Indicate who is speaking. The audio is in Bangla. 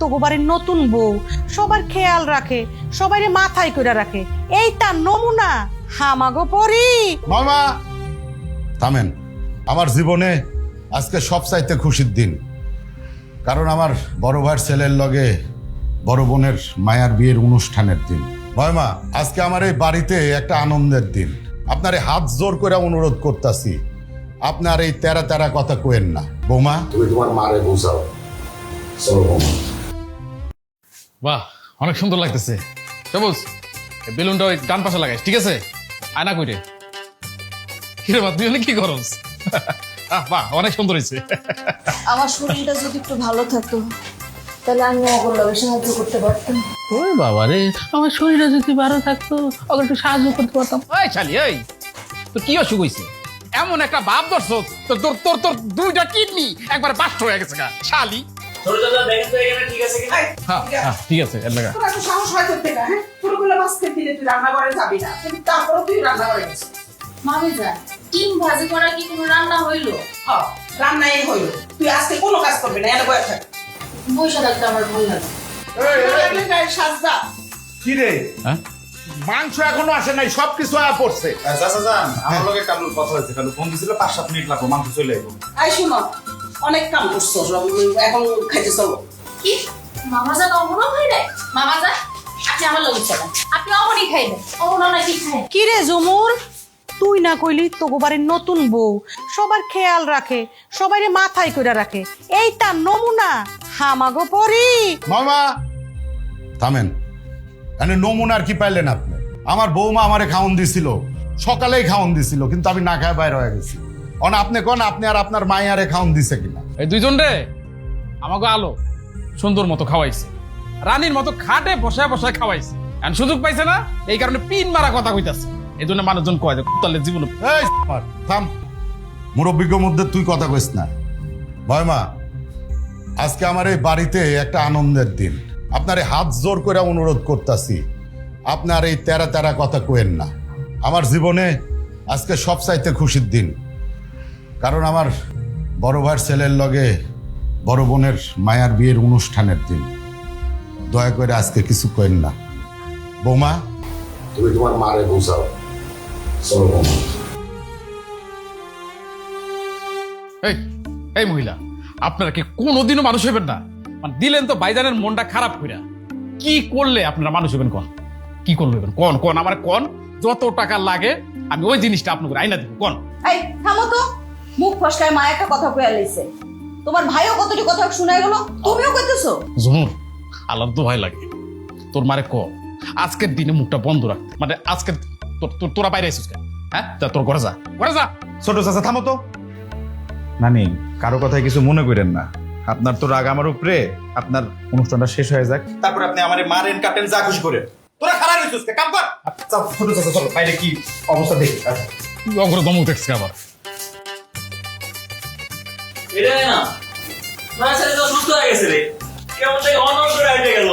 Speaker 1: তোগো বাড়ির নতুন বউ। সবার খেয়াল রাখে সবাই মাথায় করে রাখে। এই তার নমুনা হামাগো পরি।
Speaker 2: মামা থামেন। আমার জীবনে আজকে সব চাইতে খুশির দিন। কারণ আমার বড় ভাইয়ের ছেলের লগে বড় বোনের মায়ার বিয়ের অনুষ্ঠানের দিন। ময়মা আজকে আমার এই বাড়িতে একটা আনন্দের দিন। আপনার এই হাত জোর করে অনুরোধ করতেছি। আপনার এই তেরা তেরা কথা কোয়েন না। বৌমা?
Speaker 3: তুমি তোমার মারে বুঝাও। চলো বৌমা।
Speaker 4: বাহ অনেক সুন্দর লাগতেছে। সবুজ বেলুনটা ওই ডান পাশে লাগাইস ঠিক আছে? আয়না কইরে। কিরে বা তুই কি করস? আহ বাহ অনেক সুন্দর হয়েছে
Speaker 5: আমার শরীরটা যদি একটু ভালো থাকতো তাহলে আমি অগল্যবে সাহায্য করতে পারতাম।
Speaker 4: ওই বাবা রে আমার শরীরে যদি ভালো থাকতো ওকে একটু সাহায্য করতে পারতাম। এই শালি এই তোর কি অসুখ হয়েছে এমন একটা ধরছ তোর তোর তোর তোর দুইটা কিডনি একবার বাস্ট হয়ে গেছে শালি।
Speaker 6: ঠিক আছে কিনা?
Speaker 4: হ্যাঁ হ্যাঁ ঠিক আছে এর লাগা।
Speaker 7: তোর এত সাহস হয় না হ্যাঁ? দিলে তুই রান্নাঘরে যাবি না। কিন্তু তারপরে তুই রান্নাঘরে গেছিস।
Speaker 5: মামি যা ডিম ভাজি করা কি কোনো রান্না হইল?
Speaker 7: হ রান্নাই হইল। তুই আজকে কোনো কাজ করবি না এনে বয়ে থাক
Speaker 5: বৈশা থাকতে আমার ভালো লাগে।
Speaker 2: কি রে?
Speaker 4: হ্যাঁ?
Speaker 2: মাংস এখনও আসে নাই সব কিছু আয়া পড়ছে।
Speaker 8: চাচা আমার লগে কালুর কথা হয়েছে কালু ফোন দিছিল পাঁচ সাত মিনিট লাগবো মাংস চলে আইবো।
Speaker 7: আই শুনো অনেক কাম করছ এখন খাইতে চলো
Speaker 5: কি মামা যা খাই নাই? মামা যা আপনি আমার লগে চলেন। আপনি অমনই খাইবেন। অমন নাকি খায়
Speaker 1: কি রে জমুর? তুই না কইলি নতুন বউ। সবার খেয়াল রাখে সবাই মাথায় করে রাখে। এই তার নমুনা হামাগো পরি।
Speaker 2: মামা থামেন। এনে নমুনার কি পাইলেন আপনি? আমার বৌমা আমারে খাওন দিছিল সকালেই খাওন দিছিল কিন্তু আমি না খায় বাইরে হয়ে গেছি। অন আপনি কোন আপনি আর আপনার মাইয়ারে খাওন দিছে কিনা?
Speaker 4: এই দুইজন রে আমাকে আলো সুন্দর মতো খাওয়াইছে। রানীর মতো খাটে বসায় বসায় খাওয়াইছে। আর সুযোগ পাইছে না এই কারণে পিন মারা কথা কইতাছে। এই জন্য মানুষজন কয় যে কুত্তালের জীবন
Speaker 2: এই থাম। মুরব্বিজ্ঞ মধ্যে তুই কথা কইস না। ভয়মা আজকে আমার এই বাড়িতে একটা আনন্দের দিন। আপনার এই হাত জোর করে অনুরোধ করতেছি আপনার এই তেরা তেরা কথা কোয়েন না। আমার জীবনে আজকে সব চাইতে খুশির দিন। কারণ আমার বড় ভাইয়ের ছেলের লগে বড় বোনের মায়ার বিয়ের অনুষ্ঠানের দিন। দয়া করে আজকে কিছু কোয়েন না। বৌমা?
Speaker 3: তুমি তোমার মারে বুঝাও। চলো বৌমা।
Speaker 4: এই এই মহিলা আপনারা কি কোনোদিনও মানুষ হবেন না? মানে দিলেন তো বাইজানের মনটা খারাপ কইরা। কি করলে আপনারা মানুষ হবেন কোন? কি করলে হবেন কোন কোন আমার কোন যত টাকা লাগে আমি ওই জিনিসটা আপনাকে আইনা দেবো কোন?
Speaker 5: এই থামো তো। মুখ ফসকায় মা একটা কথা কইয়া লইছে তোমার ভাইও কতটি কথা শুনাই গেল তুমিও কইতেছো?
Speaker 4: জহুর আল্লাহ তো ভয় লাগে। তোর মারে ক আজকের দিনে মুখটা বন্ধ রাখতে মানে আজকের তোর বাইরে এসেছিস কেন? হ্যাঁ? যা তোর ঘরে যা ঘরে যা।
Speaker 8: ছোট চাচা থামো তো। নানি কারও কথায় কিছু মনে করেন না। আপনার তো রাগ আমার উপরে। আপনার অনুষ্ঠানটা শেষ হয়ে যাক। তারপরে আপনি আমার মারেন কাটেন যা খুশি করেন। তোরা খারাপ হয়েছিস কাম কর। চল, ছোট চাচা চলো বাইরে কি অবস্থা দেখি। আচ্ছা।
Speaker 4: অগ্র দমক দেখছে আবার?
Speaker 6: এটা না। না ছেলে তো সুস্থ হয়ে গেছে রে। কেমন থেকে অনর করে আইটে গেল